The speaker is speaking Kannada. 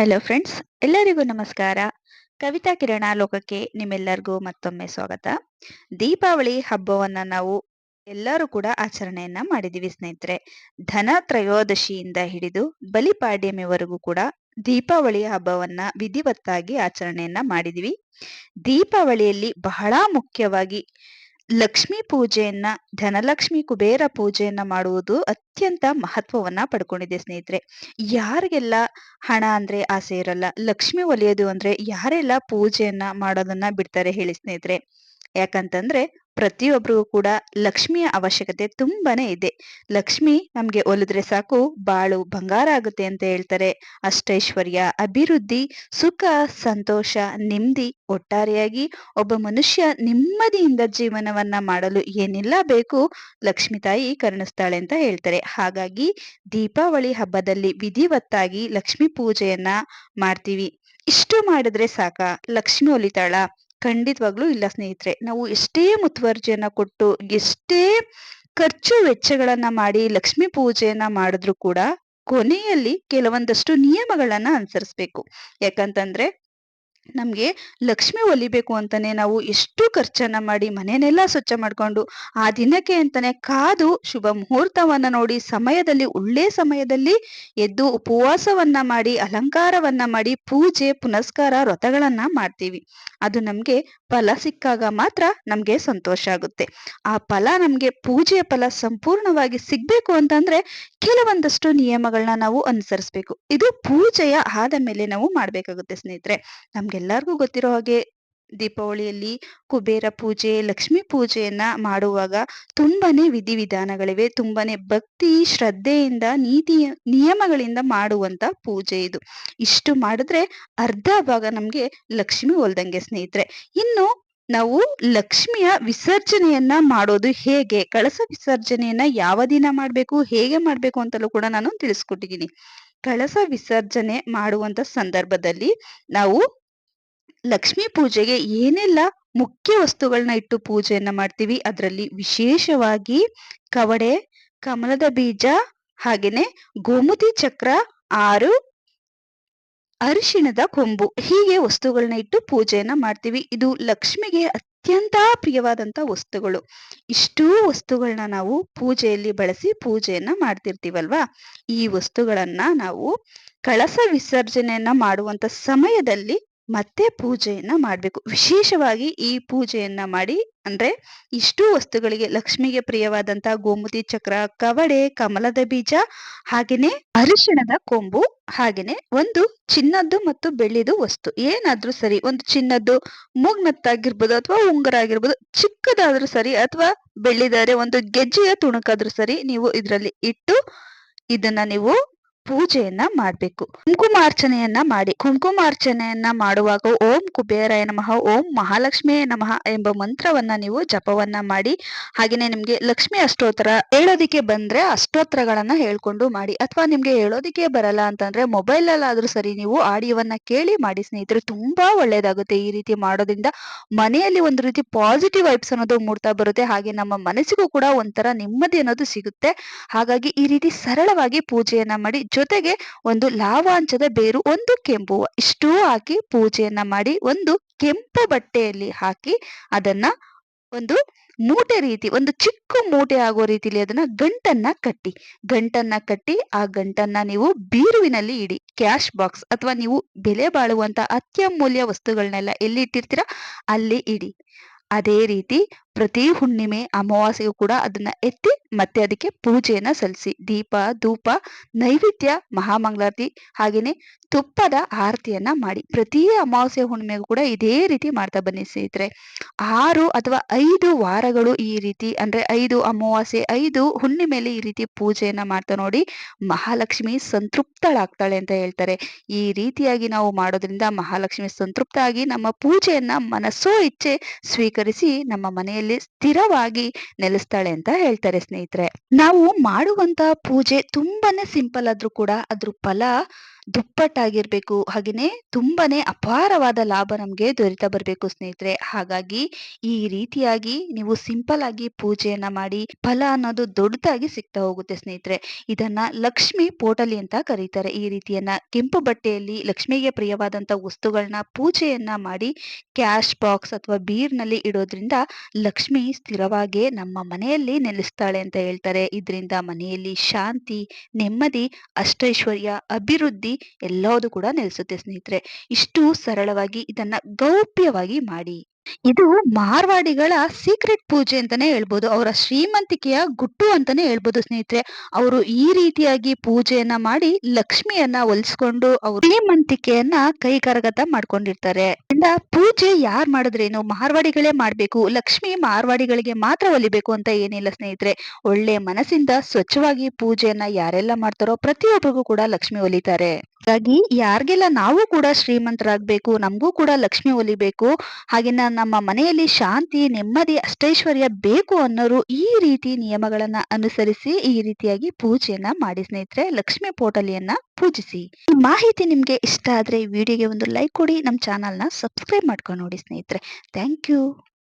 ಹಲೋ ಫ್ರೆಂಡ್ಸ್ ಎಲ್ಲರಿಗೂ ನಮಸ್ಕಾರ. ಕವಿತಾ ಕಿರಣ ಲೋಕಕ್ಕೆ ನಿಮ್ಮೆಲ್ಲರಿಗೂ ಮತ್ತೊಮ್ಮೆ ಸ್ವಾಗತ. ದೀಪಾವಳಿ ಹಬ್ಬವನ್ನ ನಾವು ಎಲ್ಲರೂ ಕೂಡ ಆಚರಣೆಯನ್ನ ಮಾಡಿದೀವಿ ಸ್ನೇಹಿತರೆ. ಧನ ತ್ರಯೋದಶಿಯಿಂದ ಹಿಡಿದು ಬಲಿಪಾಡ್ಯಮಿವರೆಗೂ ಕೂಡ ದೀಪಾವಳಿ ಹಬ್ಬವನ್ನ ವಿಧಿವತ್ತಾಗಿ ಆಚರಣೆಯನ್ನ ಮಾಡಿದೀವಿ. ದೀಪಾವಳಿಯಲ್ಲಿ ಬಹಳ ಮುಖ್ಯವಾಗಿ ಲಕ್ಷ್ಮೀ ಪೂಜೆಯನ್ನ, ಧನಲಕ್ಷ್ಮಿ ಕುಬೇರ ಪೂಜೆಯನ್ನ ಮಾಡುವುದು ಅತ್ಯಂತ ಮಹತ್ವವನ್ನ ಪಡ್ಕೊಂಡಿದೆ ಸ್ನೇಹಿತರೆ. ಯಾರಿಗೆಲ್ಲ ಹಣ ಅಂದ್ರೆ ಆಸೆ ಇರಲ್ಲ, ಲಕ್ಷ್ಮಿ ಒಲಿಯೋದು ಅಂದ್ರೆ ಯಾರೆಲ್ಲ ಪೂಜೆಯನ್ನ ಮಾಡೋದನ್ನ ಬಿಡ್ತಾರೆ ಹೇಳಿ ಸ್ನೇಹಿತರೆ. ಯಾಕಂತಂದ್ರೆ ಪ್ರತಿಯೊಬ್ಬರಿಗೂ ಕೂಡ ಲಕ್ಷ್ಮಿಯ ಅವಶ್ಯಕತೆ ತುಂಬಾನೇ ಇದೆ. ಲಕ್ಷ್ಮಿ ನಮಗೆ ಒಲಿದ್ರೆ ಸಾಕು, ಬಾಳು ಬಂಗಾರ ಆಗುತ್ತೆ ಅಂತ ಹೇಳ್ತಾರೆ. ಅಷ್ಟೈಶ್ವರ್ಯ, ಅಭಿವೃದ್ಧಿ, ಸುಖ, ಸಂತೋಷ, ನೆಮ್ಮದಿ, ಒಟ್ಟಾರೆಯಾಗಿ ಒಬ್ಬ ಮನುಷ್ಯ ನೆಮ್ಮದಿಯಿಂದ ಜೀವನವನ್ನ ಮಾಡಲು ಏನೆಲ್ಲ ಬೇಕು ಲಕ್ಷ್ಮಿ ತಾಯಿ ಕರುಣಿಸ್ತಾಳೆ ಅಂತ ಹೇಳ್ತಾರೆ. ಹಾಗಾಗಿ ದೀಪಾವಳಿ ಹಬ್ಬದಲ್ಲಿ ವಿಧಿವತ್ತಾಗಿ ಲಕ್ಷ್ಮಿ ಪೂಜೆಯನ್ನ ಮಾಡ್ತೀವಿ. ಇಷ್ಟು ಮಾಡಿದ್ರೆ ಸಾಕ. ಲಕ್ಷ್ಮಿ ಒಲಿತಾಳ. ಖಂಡಿತವಾಗ್ಲೂ ಇಲ್ಲ ಸ್ನೇಹಿತರೆ. ನಾವು ಎಷ್ಟೇ ಮುತುವರ್ಜಿಯನ್ನ ಕೊಟ್ಟು, ಎಷ್ಟೇ ಖರ್ಚು ವೆಚ್ಚಗಳನ್ನ ಮಾಡಿ, ಲಕ್ಷ್ಮಿ ಪೂಜೆಯನ್ನ ಮಾಡಿದ್ರು ಕೂಡ ಕೊನೆಯಲ್ಲಿ ಕೆಲವೊಂದಷ್ಟು ನಿಯಮಗಳನ್ನ ಅನುಸರಿಸ್ಬೇಕು. ಯಾಕಂತಂದ್ರೆ ನಮ್ಗೆ ಲಕ್ಷ್ಮಿ ಒಲಿಬೇಕು ಅಂತಾನೆ ನಾವು ಎಷ್ಟು ಖರ್ಚನ್ನ ಮಾಡಿ ಮನೆಯನ್ನೆಲ್ಲ ಸ್ವಚ್ಛ ಮಾಡ್ಕೊಂಡು ಆ ದಿನಕ್ಕೆ ಅಂತಾನೆ ಕಾದು ಶುಭ ಮುಹೂರ್ತವನ್ನ ನೋಡಿ ಸಮಯದಲ್ಲಿ, ಒಳ್ಳೆ ಸಮಯದಲ್ಲಿ ಎದ್ದು ಉಪವಾಸವನ್ನ ಮಾಡಿ, ಅಲಂಕಾರವನ್ನ ಮಾಡಿ, ಪೂಜೆ, ಪುನಸ್ಕಾರ, ವ್ರತಗಳನ್ನ ಮಾಡ್ತೀವಿ. ಅದು ನಮಗೆ ಫಲ ಸಿಕ್ಕಾಗ ಮಾತ್ರ ನಮಗೆ ಸಂತೋಷ ಆಗುತ್ತೆ. ಆ ಫಲ ನಮಗೆ ಪೂಜೆಯ ಫಲ ಸಂಪೂರ್ಣವಾಗಿ ಸಿಗ್ಬೇಕು ಅಂತಂದ್ರೆ ಕೆಲವೊಂದಷ್ಟು ನಿಯಮಗಳನ್ನ ನಾವು ಅನುಸರಿಸ್ಬೇಕು. ಇದು ಪೂಜೆಯ ಆದ ಮೇಲೆ ನಾವು ಮಾಡ್ಬೇಕಾಗುತ್ತೆ ಸ್ನೇಹಿತರೆ. ನಮ್ಗೆಲ್ಲರಿಗೂ ಗೊತ್ತಿರೋ ಹಾಗೆ ದೀಪಾವಳಿಯಲ್ಲಿ ಕುಬೇರ ಪೂಜೆ, ಲಕ್ಷ್ಮೀ ಪೂಜೆಯನ್ನ ಮಾಡುವಾಗ ತುಂಬಾನೇ ವಿಧಿವಿಧಾನಗಳಿವೆ. ತುಂಬಾನೇ ಭಕ್ತಿ, ಶ್ರದ್ಧೆಯಿಂದ ನೀತಿ ನಿಯಮಗಳಿಂದ ಮಾಡುವಂತ ಪೂಜೆ ಇದು. ಇಷ್ಟು ಮಾಡಿದ್ರೆ ಅರ್ಧ ಭಾಗ ನಮ್ಗೆ ಲಕ್ಷ್ಮಿ ಒಲ್ದಂಗೆ ಸ್ನೇಹಿತರೆ. ಇನ್ನು ನಾವು ಲಕ್ಷ್ಮಿಯ ವಿಸರ್ಜನೆಯನ್ನ ಮಾಡೋದು ಹೇಗೆ? ಕಳಸ ವಿಸರ್ಜನೆಯನ್ನ ಯಾವ ದಿನ ಮಾಡ್ಬೇಕು? ಹೇಗೆ ಮಾಡ್ಬೇಕು ಅಂತಲೂ ಕೂಡ ನಾನು ತಿಳಿಸ್ಕೊಟ್ಟಿದ್ದೀನಿ. ಕಳಸ ವಿಸರ್ಜನೆ ಮಾಡುವಂತ ಸಂದರ್ಭದಲ್ಲಿ ನಾವು ಲಕ್ಷ್ಮಿ ಪೂಜೆಗೆ ಏನೆಲ್ಲ ಮುಖ್ಯ ವಸ್ತುಗಳನ್ನ ಇಟ್ಟು ಪೂಜೆಯನ್ನ ಮಾಡ್ತೀವಿ? ಅದರಲ್ಲಿ ವಿಶೇಷವಾಗಿ ಕವಡೆ, ಕಮಲದ ಬೀಜ, ಹಾಗೇನೆ ಗೋಮತಿ ಚಕ್ರ, ಆರು ಅರಿಶಿಣದ ಕೊಂಬು. ಹೀಗೆ ವಸ್ತುಗಳನ್ನ ಇಟ್ಟು ಪೂಜೆಯನ್ನ ಮಾಡ್ತೀವಿ. ಇದು ಲಕ್ಷ್ಮಿಗೆ ಅತ್ಯಂತ ಪ್ರಿಯವಾದಂತ ವಸ್ತುಗಳು. ಇಷ್ಟೂ ವಸ್ತುಗಳನ್ನ ನಾವು ಪೂಜೆಯಲ್ಲಿ ಬಳಸಿ ಪೂಜೆಯನ್ನ ಮಾಡ್ತಿರ್ತೀವಲ್ವಾ? ಈ ವಸ್ತುಗಳನ್ನ ನಾವು ಕಳಸ ವಿಸರ್ಜನೆಯನ್ನ ಮಾಡುವಂತ ಸಮಯದಲ್ಲಿ ಮತ್ತೆ ಪೂಜೆಯನ್ನ ಮಾಡ್ಬೇಕು. ವಿಶೇಷವಾಗಿ ಈ ಪೂಜೆಯನ್ನ ಮಾಡಿ ಅಂದ್ರೆ ಇಷ್ಟು ವಸ್ತುಗಳಿಗೆ ಲಕ್ಷ್ಮಿಗೆ ಪ್ರಿಯವಾದಂತ ಗೋಮುತಿ ಚಕ್ರ, ಕವಡೆ, ಕಮಲದ ಬೀಜ, ಹಾಗೇನೆ ಅರಿಶಿಣದ ಕೊಂಬು, ಹಾಗೇನೆ ಒಂದು ಚಿನ್ನದ್ದು ಮತ್ತು ಬೆಳ್ಳಿದು ವಸ್ತು. ಏನಾದ್ರೂ ಸರಿ, ಒಂದು ಚಿನ್ನದ್ದು ಮೂಗ್ನತ್ತಾಗಿರ್ಬೋದು ಅಥವಾ ಉಂಗುರ ಆಗಿರ್ಬೋದು ಚಿಕ್ಕದಾದ್ರೂ ಸರಿ ಅಥವಾ ಬೆಳ್ಳಿದಾರೆ ಒಂದು ಗೆಜ್ಜೆಯ ತುಣುಕಾದ್ರೂ ಸರಿ ನೀವು ಇದರಲ್ಲಿ ಇಟ್ಟು ಇದನ್ನ ನೀವು ಪೂಜೆಯನ್ನ ಮಾಡ್ಬೇಕು. ಕುಂಕುಮಾರ್ಚನೆಯನ್ನ ಮಾಡಿ. ಕುಂಕುಮಾರ್ಚನೆಯನ್ನ ಮಾಡುವಾಗ ಓಂ ಕುಬೇರಾಯ ನಮಃ, ಓಂ ಮಹಾಲಕ್ಷ್ಮಿಯ ನಮಃ ಎಂಬ ಮಂತ್ರವನ್ನ ನೀವು ಜಪವನ್ನ ಮಾಡಿ. ಹಾಗೇನೆ ನಿಮ್ಗೆ ಲಕ್ಷ್ಮಿ ಅಷ್ಟೋತ್ತರ ಹೇಳೋದಿಕ್ಕೆ ಬಂದ್ರೆ ಅಷ್ಟೋತ್ರಗಳನ್ನ ಹೇಳ್ಕೊಂಡು ಮಾಡಿ. ಅಥವಾ ನಿಮ್ಗೆ ಹೇಳೋದಿಕ್ಕೆ ಬರಲ್ಲ ಅಂತಂದ್ರೆ ಮೊಬೈಲ್ ಅಲ್ಲಾದ್ರೂ ಸರಿ ನೀವು ಆಡಿಯೋವನ್ನ ಕೇಳಿ ಮಾಡಿ ಸ್ನೇಹಿತರೆ. ತುಂಬಾ ಒಳ್ಳೇದಾಗುತ್ತೆ ಈ ರೀತಿ ಮಾಡೋದ್ರಿಂದ. ಮನೆಯಲ್ಲಿ ಒಂದು ರೀತಿ ಪಾಸಿಟಿವ್ ವೈಬ್ಸ್ ಅನ್ನೋದು ಮೂಡ್ತಾ ಬರುತ್ತೆ. ಹಾಗೆ ನಮ್ಮ ಮನಸ್ಸಿಗೂ ಕೂಡ ಒಂಥರ ನೆಮ್ಮದಿ ಅನ್ನೋದು ಸಿಗುತ್ತೆ. ಹಾಗಾಗಿ ಈ ರೀತಿ ಸರಳವಾಗಿ ಪೂಜೆಯನ್ನ ಮಾಡಿ ಜೊತೆಗೆ ಒಂದು ಲಾವಾಂಚದ ಬೇರು ಒಂದು ಕೆಂಪು. ಇಷ್ಟೂ ಹಾಕಿ ಪೂಜೆಯನ್ನ ಮಾಡಿ ಒಂದು ಕೆಂಪು ಬಟ್ಟೆಯಲ್ಲಿ ಹಾಕಿ ಅದನ್ನ ಒಂದು ಮೂಟೆ ರೀತಿ, ಒಂದು ಚಿಕ್ಕ ಮೂಟೆ ಆಗೋ ರೀತಿಲಿ ಅದನ್ನ ಗಂಟನ್ನ ಕಟ್ಟಿ. ಗಂಟನ್ನ ಕಟ್ಟಿ ಆ ಗಂಟನ್ನ ನೀವು ಬೀರುವಿನಲ್ಲಿ ಇಡಿ. ಕ್ಯಾಶ್ ಬಾಕ್ಸ್ ಅಥವಾ ನೀವು ಬೆಲೆ ಬಾಳುವಂತ ಅತ್ಯಮೂಲ್ಯ ವಸ್ತುಗಳನ್ನೆಲ್ಲ ಎಲ್ಲಿ ಇಟ್ಟಿರ್ತೀರಾ? ಅಲ್ಲಿ ಇಡಿ. ಅದೇ ರೀತಿ ಪ್ರತಿ ಹುಣ್ಣಿಮೆ ಅಮಾವಾಸ್ಯೆಗೂ ಕೂಡ ಅದನ್ನ ಎತ್ತಿ ಮತ್ತೆ ಅದಕ್ಕೆ ಪೂಜೆಯನ್ನ ಸಲ್ಲಿಸಿ. ದೀಪ, ಧೂಪ, ನೈವೇದ್ಯ, ಮಹಾಮಂಗಳಾರತಿ ಹಾಗೇನೆ ತುಪ್ಪದ ಆರತಿಯನ್ನ ಮಾಡಿ. ಪ್ರತಿ ಅಮಾವಾಸ್ಯೆ ಹುಣ್ಣಿಮೆಗೂ ಕೂಡ ಇದೇ ರೀತಿ ಮಾಡ್ತಾ ಬನ್ನಿ ಸ್ನೇಹಿತರೆ. ಆರು ಅಥವಾ ಐದು ವಾರಗಳು ಈ ರೀತಿ ಅಂದ್ರೆ ಐದು ಅಮಾವಾಸ್ಯೆ, ಐದು ಹುಣ್ಣಿಮೆಯಲ್ಲಿ ಈ ರೀತಿ ಪೂಜೆಯನ್ನ ಮಾಡ್ತಾ ನೋಡಿ ಮಹಾಲಕ್ಷ್ಮಿ ಸಂತೃಪ್ತಳಾಗ್ತಾಳೆ ಅಂತ ಹೇಳ್ತಾರೆ. ಈ ರೀತಿಯಾಗಿ ನಾವು ಮಾಡೋದ್ರಿಂದ ಮಹಾಲಕ್ಷ್ಮಿ ಸಂತೃಪ್ತ ಆಗಿ ನಮ್ಮ ಪೂಜೆಯನ್ನ ಮನಸ್ಸೋ ಇಚ್ಛೆ ಸ್ವೀಕರಿಸಿ ನಮ್ಮ ಮನೆಯಲ್ಲಿ ಸ್ಥಿರವಾಗಿ ನೆಲೆಸ್ತಾಳೆ ಅಂತ ಹೇಳ್ತಾರೆ ಸ್ನೇಹಿತರೆ. ನಾವು ಮಾಡುವಂತ ಪೂಜೆ ತುಂಬಾನೇ ಸಿಂಪಲ್ ಆದ್ರೂ ಕೂಡ ಅದ್ರ ಫಲ ದುಪ್ಪಟ್ಟಾಗಿರ್ಬೇಕು. ಹಾಗೇನೆ ತುಂಬಾನೇ ಅಪಾರವಾದ ಲಾಭ ನಮ್ಗೆ ದೊರೀತಾ ಬರ್ಬೇಕು ಸ್ನೇಹಿತರೆ. ಹಾಗಾಗಿ ಈ ರೀತಿಯಾಗಿ ನೀವು ಸಿಂಪಲ್ ಆಗಿ ಪೂಜೆಯನ್ನ ಮಾಡಿ ಫಲ ಅನ್ನೋದು ದೊಡ್ಡದಾಗಿ ಸಿಗ್ತಾ ಹೋಗುತ್ತೆ ಸ್ನೇಹಿತರೆ. ಇದನ್ನ ಲಕ್ಷ್ಮಿ ಪೋಟಲಿ ಅಂತ ಕರೀತಾರೆ. ಈ ರೀತಿಯನ್ನ ಕೆಂಪು ಬಟ್ಟೆಯಲ್ಲಿ ಲಕ್ಷ್ಮಿಗೆ ಪ್ರಿಯವಾದಂತ ವಸ್ತುಗಳನ್ನ ಪೂಜೆಯನ್ನ ಮಾಡಿ ಕ್ಯಾಶ್ ಬಾಕ್ಸ್ ಅಥವಾ ಬೀರ್ನಲ್ಲಿ ಇಡೋದ್ರಿಂದ ಲಕ್ಷ್ಮಿ ಸ್ಥಿರವಾಗಿ ನಮ್ಮ ಮನೆಯಲ್ಲಿ ನೆಲೆಸ್ತಾಳೆ ಅಂತ ಹೇಳ್ತಾರೆ. ಇದರಿಂದ ಮನೆಯಲ್ಲಿ ಶಾಂತಿ, ನೆಮ್ಮದಿ, ಅಷ್ಟೈಶ್ವರ್ಯ, ಅಭಿವೃದ್ಧಿ ಎಲ್ಲವುದು ಕೂಡ ನೆಲೆಸುತ್ತೆ ಸ್ನೇಹಿತರೆ. ಇಷ್ಟು ಸರಳವಾಗಿ ಇದನ್ನ ಗೌಪ್ಯವಾಗಿ ಮಾಡಿ. ಇದು ಮಾರ್ವಾಡಿಗಳ ಸೀಕ್ರೆಟ್ ಪೂಜೆ ಅಂತಾನೆ ಹೇಳ್ಬೋದು, ಅವರ ಶ್ರೀಮಂತಿಕೆಯ ಗುಟ್ಟು ಅಂತಾನೆ ಹೇಳ್ಬೋದು ಸ್ನೇಹಿತರೆ. ಅವರು ಈ ರೀತಿಯಾಗಿ ಪೂಜೆಯನ್ನ ಮಾಡಿ ಲಕ್ಷ್ಮಿಯನ್ನ ಒಲಿಸ್ಕೊಂಡು ಅವರು ಶ್ರೀಮಂತಿಕೆಯನ್ನ ಕೈ ಕರಗತ ಮಾಡ್ಕೊಂಡಿರ್ತಾರೆ ಪೂಜೆ ಯಾರ್ ಮಾಡಿದ್ರೇನು? ಮಾರ್ವಾಡಿಗಳೇ ಮಾಡ್ಬೇಕು, ಲಕ್ಷ್ಮಿ ಮಾರ್ವಾಡಿಗಳಿಗೆ ಮಾತ್ರ ಒಲಿಬೇಕು ಅಂತ ಏನಿಲ್ಲ ಸ್ನೇಹಿತರೆ. ಒಳ್ಳೆ ಮನಸ್ಸಿಂದ ಸ್ವಚ್ಛವಾಗಿ ಪೂಜೆಯನ್ನ ಯಾರೆಲ್ಲ ಮಾಡ್ತಾರೋ ಪ್ರತಿಯೊಬ್ಬರಿಗೂ ಕೂಡ ಲಕ್ಷ್ಮಿ ಒಲಿತಾರೆ ಹಾಗಾಗಿ ಯಾರಿಗೆಲ್ಲ ನಾವು ಕೂಡ ಶ್ರೀಮಂತರಾಗ್ಬೇಕು, ನಮಗೂ ಕೂಡ ಲಕ್ಷ್ಮಿ ಒಲಿಬೇಕು ಹಾಗೆನ ನಮ್ಮ ಮನೆಯಲ್ಲಿ ಶಾಂತಿ, ನೆಮ್ಮದಿ, ಅಷ್ಟೈಶ್ವರ್ಯ ಬೇಕು ಅನ್ನೋರು ಈ ರೀತಿ ನಿಯಮಗಳನ್ನ ಅನುಸರಿಸಿ, ಈ ರೀತಿಯಾಗಿ ಪೂಜೆಯನ್ನ ಮಾಡಿ ಸ್ನೇಹಿತರೆ, ಲಕ್ಷ್ಮಿ ಪೋಟಲಿಯನ್ನ ಪೂಜಿಸಿ. ಈ ಮಾಹಿತಿ ನಿಮ್ಗೆ ಇಷ್ಟ ಆದ್ರೆ ವಿಡಿಯೋಗೆ ಒಂದು ಲೈಕ್ ಕೊಡಿ ನಮ್ಮ ಚಾನಲ್ನ ಸಬ್ಸ್ಕ್ರೈಬ್ ಮಾಡ್ಕೊಂಡು ನೋಡಿ ಸ್ನೇಹಿತರೆ. Thank you.